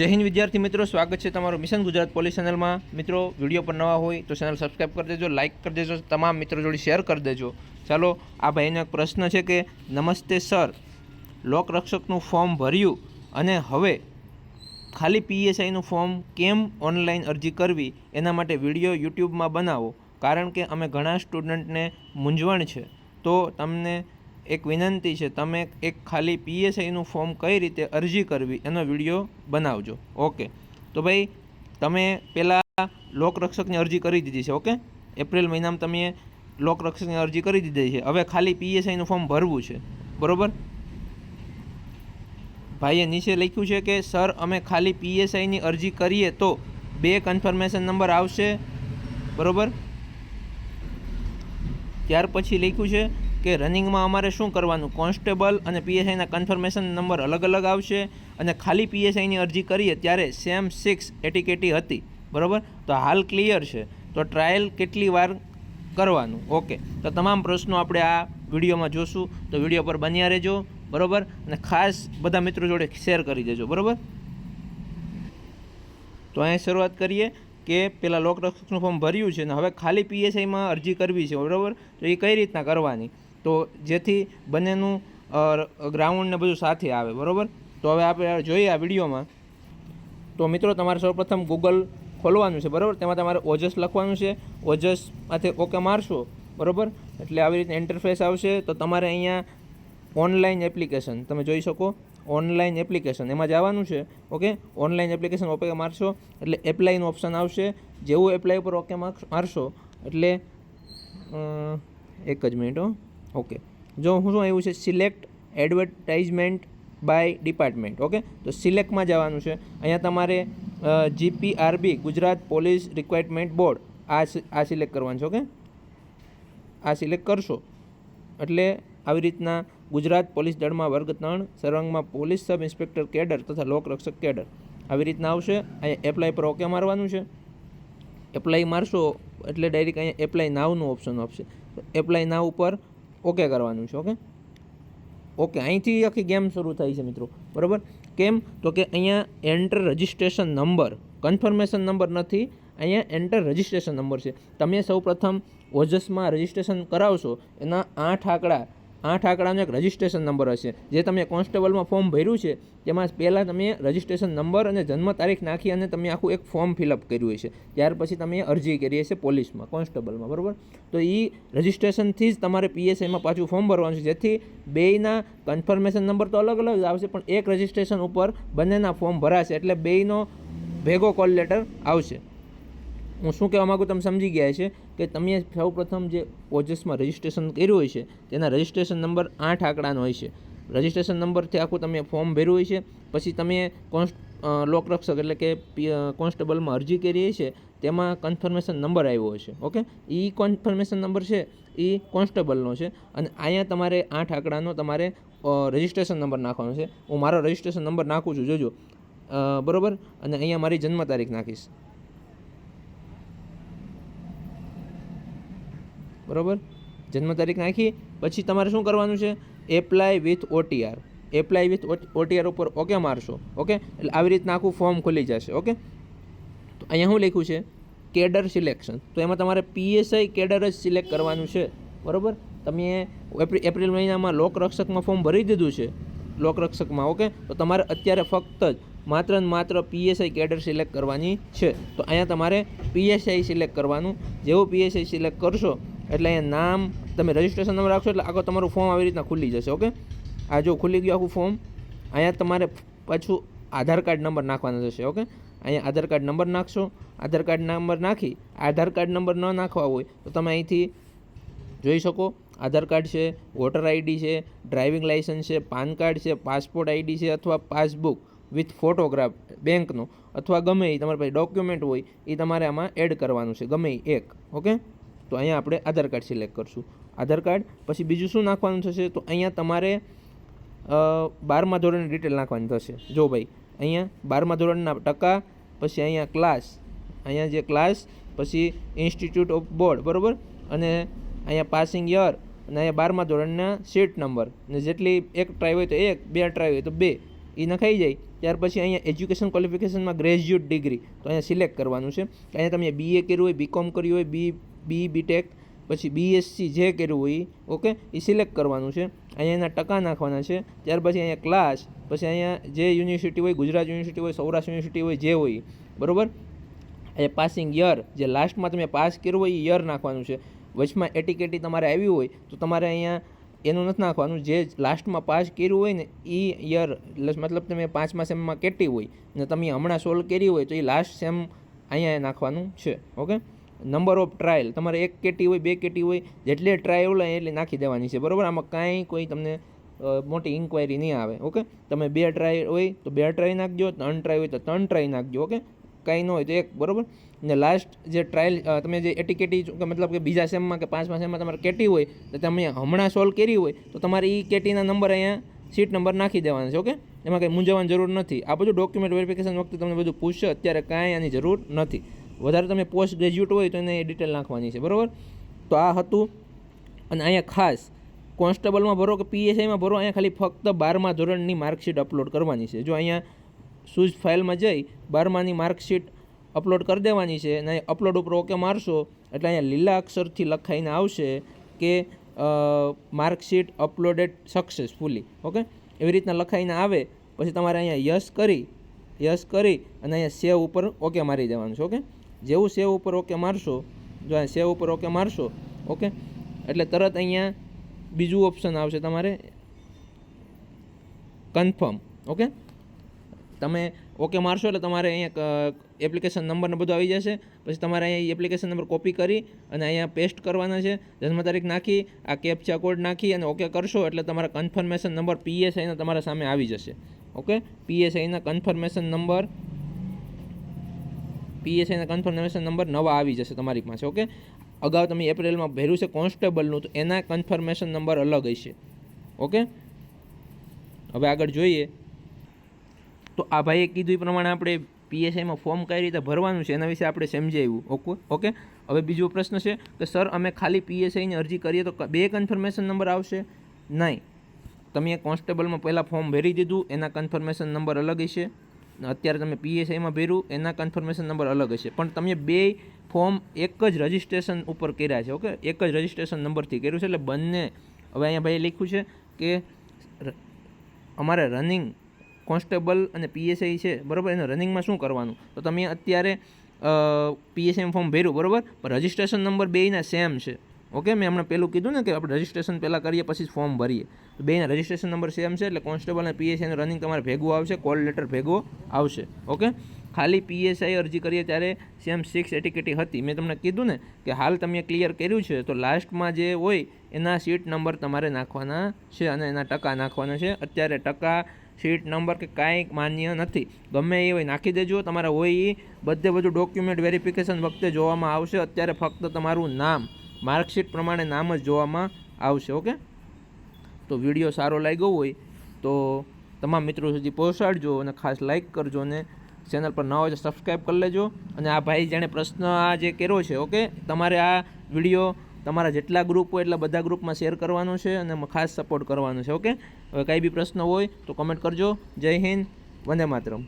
જય હિન્દ વિદ્યાર્થી મિત્રો, સ્વાગત છે તમારું મિશન ગુજરાત પોલીસ ચેનલમાં. મિત્રો, વીડિયો પર નવા હોય તો ચેનલ સબસ્ક્રાઈબ કરી દેજો, લાઇક કરી દેજો, તમામ મિત્રો જોડે શેર કરી દેજો. ચાલો, આ ભાઈનો એક પ્રશ્ન છે કે, નમસ્તે સર, લોકરક્ષકનું ફોર્મ ભર્યું અને હવે ખાલી પીએસઆઈનું ફોર્મ કેમ ઓનલાઈન અરજી કરવી? એના માટે વીડિયો યુટ્યુબમાં બનાવો. કારણ કે અમે ઘણા સ્ટુડન્ટને મૂંઝવણ છે. તો તમને એક વિનંતી છે, તમે એક ખાલી પીએસઆઈનું ફોર્મ કઈ રીતે અરજી કરવી એનો વીડિયો બનાવજો, ઓકે? તો ભાઈ, તમે પહેલાં લોકરક્ષકની અરજી કરી દીધી છે, ઓકે? એપ્રિલ મહિનામાં તમે લોકરક્ષકની અરજી કરી દીધી છે. હવે ખાલી પીએસઆઈનું ફોર્મ ભરવું છે, બરોબર? ભાઈએ નીચે લખ્યું છે કે, સર, અમે ખાલી પીએસઆઈની અરજી કરીએ તો બે કન્ફર્મેશન નંબર આવશે. બરોબર? ત્યાર પછી લખ્યું છે કે રનિંગમાં અમારે શું કરવાનું? કોન્સ્ટેબલ અને પીએસઆઈના કન્ફર્મેશન નંબર અલગ અલગ આવશે અને ખાલી પીએસઆઈની અરજી કરીએ ત્યારે સેમ સિક્સ એટીકેટી હતી. બરાબર? તો હાલ ક્લિયર છે. તો ટ્રાયલ કેટલી વાર કરવાનું? ઓકે. તો તમામ પ્રશ્નો આપણે આ વિડીયોમાં જોશું. તો વીડિયો પર બન્યા રહેજો. બરાબર? અને ખાસ બધા મિત્રો જોડે શેર કરી દેજો. બરાબર? તો અહીં શરૂઆત કરીએ કે પેલા લોકરક્ષકનું ફોર્મ ભર્યું છે ને હવે ખાલી પીએસઆઈમાં અરજી કરવી છે. બરાબર? તો એ કઈ રીતના કરવાની? તો જેથી બંનેનું ગ્રાઉન્ડ ને બધું સાથે આવે, બરાબર? તો હવે આપણે જોઈએ આ વિડીયોમાં. તો મિત્રો, તમારે સૌપ્રથમ ગૂગલ ખોલવાનું છે, બરાબર? તેમાં તમારે ઓજસ લખવાનું છે. ઓજસ માથે ઓકે મારશો, બરાબર? એટલે આવી રીતે ઇન્ટરફેસ આવશે. તો તમારે અહીંયા ઓનલાઈન એપ્લિકેશન તમે જોઈ શકો? ઓનલાઈન એપ્લિકેશન એમાં જવાનું છે ઓકે ઓનલાઈન એપ્લિકેશન ઓકે મારશો, એટલે એપ્લાયનું ઓપ્શન આવશે. જેવું એપ્લાય ઉપર ઓકે મારશો, એટલે એક જ મિનિટ હો. ઓકે. જો હું શું આવ્યું છે? Select advertisement by department okay? તો સિલેક્ટમાં જવાનું છે. અહીંયા તમારે GPRB Gujarat police requirement board, આ આ સિલેક્ટ કરવાનું છે, ઓકે? આ સિલેક્ટ કરશો. એટલે આવી રીતના ગુજરાત પોલીસ દળમાં વર્ગ ત્રણ સરંગમાં પોલીસ સબ ઇન્સ્પેક્ટર કેડર તથા લોકરક્ષક કેડર. આવી રીતના આવશે. અહીંયા એપ્લાય પર ઓકે મારવાનું છે. એપ્લાય મારશો એટલે ડાયરેક્ટ અહીંયા એપ્લાય નાવનું ઓપ્શન આપશે. એપ્લાય નાવ ઉપર ઓકે કરવાનું છે, ઓકે? ઓકે, અહીંથી આખી ગેમ શરૂ થાય છે મિત્રો, બરાબર? કેમ? તો કે અહીંયા enter registration number confirmation number નથી, અહીંયા એન્ટર રજિસ્ટ્રેશન નંબર છે. તમે સૌ પ્રથમ ઓજસમાં રજિસ્ટ્રેશન કરાવશો, એના આઠ આંકડા આઠ આંકડાનો એક રજિસ્ટ્રેશન નંબર હશે. જે તમે કોન્સ્ટેબલમાં ફોર્મ ભર્યું છે, તેમાં પહેલાં તમે રજિસ્ટ્રેશન નંબર અને જન્મ તારીખ નાખી અને તમે આખું એક ફોર્મ ફિલઅપ કર્યું હશે. ત્યાર પછી તમે અરજી કરી હશે પોલીસમાં, કોન્સ્ટેબલમાં, બરાબર? તો એ રજિસ્ટ્રેશનથી જ તમારે પીએસઆઈમાં પાછું ફોર્મ ભરવાનું છે. જેથી બેયના કન્ફર્મેશન નંબર તો અલગ અલગ આવશે, પણ એક રજિસ્ટ્રેશન ઉપર બંનેના ફોર્મ ભરાશે એટલે બેયનો ભેગો કોલ લેટર આવશે. હું શું કહેવા માગું તમે સમજી ગયા છે કે તમે સૌ પ્રથમ જે ઓજસમાં રજિસ્ટ્રેશન કર્યું હોય છે, તેના રજિસ્ટ્રેશન નંબર આઠ આંકડાનો હોય છે. રજિસ્ટ્રેશન નંબરથી આખું તમે ફોર્મ ભર્યું હોય છે, પછી તમે કોન્સ્ટ લોકરક્ષક એટલે કે કોન્સ્ટેબલમાં અરજી કરી છે, તેમાં કન્ફર્મેશન નંબર આવ્યો હશે ઓકે એ કન્ફર્મેશન નંબર છે એ કોન્સ્ટેબલનો છે, અને અહીંયા તમારે આઠ આંકડાનો તમારે રજિસ્ટ્રેશન નંબર નાખવાનો છે. હું મારો રજિસ્ટ્રેશન નંબર નાખું છું, જોજો. બરોબર? અને અહીંયા મારી જન્મ તારીખ નાખીશ. બરાબર? જન્મ તારીખ નાખી, પછી તમારે શું કરવાનું છે? Apply with OTR apply with OTR ઉપર ઓકે મારશો ઓકે એટલે આવી રીતના આખું ફોર્મ ખુલી જશે ઓકે તો અહીંયા શું લખ્યું છે, કેડર સિલેક્શન. તો એમાં તમારે પીએસઆઈ કેડર જ સિલેક્ટ કરવાનું છે, બરાબર? તમે એપ્રિલ મહિનામાં લોકરક્ષકમાં ફોર્મ ભરી દીધું છે લોકરક્ષકમાં ઓકે તો તમારે અત્યારે ફક્ત જ માત્ર ને માત્ર પીએસઆઈ કેડર સિલેક્ટ કરવાની છે. તો અહીંયા તમારે પીએસઆઈ સિલેક્ટ કરવાનું, જેવું પીએસઆઈ સિલેક્ટ કરશો એટલે અહીંયા નામ તમે રજિસ્ટ્રેશન નંબર રાખશો એટલે આખો તમારું ફોર્મ આવી રીતના ખુલી જશે ઓકે આ જો ખુલી ગયું આખું ફોર્મ અહીંયા તમારે પાછું આધાર કાર્ડ નંબર નાખવાનો થશે ઓકે અહીંયા આધાર કાર્ડ નંબર નાખશો, આધાર કાર્ડ નંબર નાખી, આધાર કાર્ડ નંબર ન નાખવા હોય તો તમે અહીંથી જોઈ શકો, આધાર કાર્ડ છે વોટર આઈડી છે ડ્રાઇવિંગ લાઇસન્સ છે, પાન કાર્ડ છે પાસપોર્ટ આઈડી છે અથવા પાસબુક વિથ ફોટોગ્રાફ બેંકનો અથવા ગમે એ તમારી પાસે ડોક્યુમેન્ટ હોય એ તમારે આમાં એડ કરવાનું છે, ગમે એ એક ઓકે તો અહીંયા આપણે આધાર કાર્ડ સિલેક્ટ કરશું. આધાર કાર્ડ, પછી બીજું શું નાખવાનું થશે? તો અહીંયા તમારે બારમા ધોરણની ડિટેલ નાખવાની થશે. જો ભાઈ, અહીંયા બારમા ધોરણના ટકા, પછી અહીંયા ક્લાસ અહીંયા જે ક્લાસ પછી ઇન્સ્ટિટ્યૂટ ઓફ બોર્ડ બરાબર? અને અહીંયા પાસિંગ યર અને અહીંયા બારમા ધોરણના સીટ નંબર ને જેટલી એક ટ્રાય હોય તો એક, બે ટ્રાય હોય તો બે. એ નખાઈ જાય. ત્યાર પછી અહીંયા એજ્યુકેશન ક્વોલિફિકેશનમાં ગ્રેજ્યુએટ ડિગ્રી તો અહીંયા સિલેક્ટ કરવાનું છે. અહીંયા તમે બીએ કર્યું હોય બીકોમ કર્યું હોય બી બી બીટેક પછી બીએસસી જે કર્યું હોય ઓકે એ સિલેક્ટ કરવાનું છે. અહીંયા એના ટકા નાખવાના છે. ત્યાર પછી અહીંયા ક્લાસ પછી અહીંયા જે યુનિવર્સિટી હોય, ગુજરાત યુનિવર્સિટી હોય, સૌરાષ્ટ્ર યુનિવર્સિટી હોય, જે હોય, બરાબર? બરોબર એ પાસિંગ યર જે લાસ્ટમાં તમે પાસ કર્યું હોય, એ યર નાખવાનું છે. વચમાં એટીકેટી તમારે આવી હોય, તો તમારે અહીંયા એનું નથી નાખવાનું. જે લાસ્ટમાં પાસ કર્યું હોય ને એ યર મતલબ તમે પાંચમા સેમમાં કેટી હોય, ને તમે હમણાં સોલ્વ કરી હોય, તો એ લાસ્ટ સેમ અહીંયા નાખવાનું છે. ઓકે? નંબર ઓફ ટ્રાયલ તમારે એક કેટી હોય, બે કેટી હોય, જેટલી ટ્રાયલ હોય એટલી નાખી દેવાની છે. બરાબર? આમાં કાંઈ કોઈ તમને મોટી ઇન્ક્વાયરી નહીં આવે. ઓકે? તમે બે ટ્રાય હોય, તો બે ટ્રાય નાખજો, ત્રણ ટ્રાય હોય, તો ત્રણ ટ્રાય નાખજો. ઓકે? કાંઈ ન હોય તો એક, બરાબર? ને લાસ્ટ જે ટ્રાયલ તમે જે એટીકેટી કે મતલબ કે બીજા સેમમાં કે પાંચમા સેમમાં તમારે કેટી હોય, તો તમે હમણાં સોલ્વ કરી હોય, તો તમારે એ કેટીના નંબર અહીંયા સીટ નંબર નાખી દેવાના છે, ઓકે? એમાં કંઈ મૂંઝવાની જરૂર નથી. આ બધું ડોક્યુમેન્ટ વેરિફિકેશન વખતે તમને બધું પૂછશે, અત્યારે કાંઈ આની જરૂર નથી. વધારે તમે પોસ્ટ ગ્રેજ્યુએટ હોય તો એને ડિટેલ નાખવાની છે, બરાબર? તો આ હતું. અને અહીંયા ખાસ કોન્સ્ટેબલમાં ભરો કે પીએસઆઈમાં ભરો, અહીંયા ખાલી ફક્ત બારમા ધોરણની માર્કશીટ અપલોડ કરવાની છે. જો અહીંયા સૂઝ ફાઇલમાં જઈ બારમાની માર્કશીટ અપલોડ કરી દેવાની છે અને અપલોડ ઉપર ઓકે મારશો એટલે અહીંયા લીલા અક્ષરથી લખાઈને આવશે કે માર્કશીટ અપલોડેડ સક્સેસફુલી. ઓકે? એવી રીતના લખાઈને આવે, પછી તમારે અહીંયા યસ કરી યસ કરી અને અહીંયા સેવ ઉપર ઓકે મારી દેવાનું છે. ઓકે? જેવું સેવ ઉપર ઓકે મારશો, જો અહીંયા સેવ ઉપર ઓકે મારશો, ઓકે? એટલે તરત અહીંયા બીજું ઓપ્શન આવશે તમારે. કન્ફર્મ. ઓકે? તમે ઓકે મારશો એટલે તમારે અહીંયા એપ્લિકેશન નંબર ને બધું આવી જશે. પછી તમારે અહીંયા એપ્લિકેશન નંબર કોપી કરી અને અહીંયા પેસ્ટ કરવાના છે. જન્મ તારીખ નાખી, આ કેપ્ચા કોડ નાખી અને ઓકે કરશો એટલે તમારા કન્ફર્મેશન નંબર પીએસઆઈના તમારા સામે આવી જશે. ઓકે? પીએસઆઈના કન્ફર્મેશન નંબર પીએસઆઈના કન્ફર્મેશન નંબર નવા આવી જશે તમારી પાસે, ઓકે? અગાઉ તમે એપ્રિલમાં ભર્યું છે કોન્સ્ટેબલનું, તો એના કન્ફર્મેશન નંબર અલગ હશે, ઓકે? હવે આગળ જોઈએ. તો આ ભાઈએ કીધું એ પ્રમાણે આપણે પીએસઆઈમાં ફોર્મ કઈ રીતે ભરવાનું છે, એના વિશે આપણે સમજાવ્યું ઓકે? ઓકે? હવે બીજો પ્રશ્ન છે કે, સર, અમે ખાલી પીએસઆઈની અરજી કરીએ તો બે કન્ફર્મેશન નંબર આવશે? નહીં. તમે કોન્સ્ટેબલમાં પહેલાં ફોર્મ ભરી દીધું, એના કન્ફર્મેશન નંબર અલગ હશે. અત્યારે તમે પીએસઆઈમાં ભર્યું, એના કન્ફર્મેશન નંબર અલગ હશે. પણ તમે બે ફોર્મ એક જ રજિસ્ટ્રેશન ઉપર કર્યા છે, ઓકે? એક જ રજિસ્ટ્રેશન નંબરથી કર્યું છે, એટલે બંને, હવે અહીંયા ભાઈ લખ્યું છે કે અમારે રનિંગ કોન્સ્ટેબલ અને પીએસઆઈ છે, બરાબર? એને રનિંગમાં શું કરવાનું? તો તમે અત્યારે પીએસએમ ફોર્મ ભર્યું, બરાબર? પણ રજિસ્ટ્રેશન નંબર બેયના સેમ છે. ઓકે મેં હમણાં પહેલું કીધું ને કે આપણે રજિસ્ટ્રેશન પહેલાં કરીએ, પછી જ ફોર્મ ભરીએ. તો બેના રજિસ્ટ્રેશન નંબર સેમ છે, એટલે કોન્સ્ટેબલ અને પીએસઆઈનું રનિંગ તમારે ભેગું આવશે કોલ લેટર ભેગો આવશે. ઓકે ખાલી પીએસઆઈ અરજી કરીએ ત્યારે સેમ સિક્સ એટીકેટી હતી. મેં તમને કીધું ને કે હાલ તમે ક્લિયર કર્યું છે, તો લાસ્ટમાં જે હોય, એના સીટ નંબર તમારે નાખવાના છે અને એના ટકા નાખવાના છે. અત્યારે ટકા સીટ નંબર કે કાંઈ માન્ય નથી. ગમે એ હોય નાખી દેજો. તમારે હોય એ બધે બધું ડોક્યુમેન્ટ વેરિફિકેશન વખતે જોવામાં આવશે. અત્યારે ફક્ત તમારું નામ માર્કશીટ પ્રમાણે નામ જ જોવામાં આવશે, ઓકે? તો વીડિયો સારો લાગ્યો હોય તો તમામ મિત્રો સુધી પહોંચાડજો અને ખાસ લાઇક કરજો અને ચેનલ પર ન હોય તો સબસ્ક્રાઈબ કરી લેજો. અને આ ભાઈ જેણે પ્રશ્ન આ જે કર્યો છે, ઓકે? તમારે આ વીડિયો તમારા જેટલા ગ્રુપ હોય એટલા બધા ગ્રુપમાં શેર કરવાનો છે અને ખાસ સપોર્ટ કરવાનો છે ઓકે હવે કાંઈ બી પ્રશ્ન હોય તો કમેન્ટ કરજો. જય હિન્દ, વંદે માતરમ.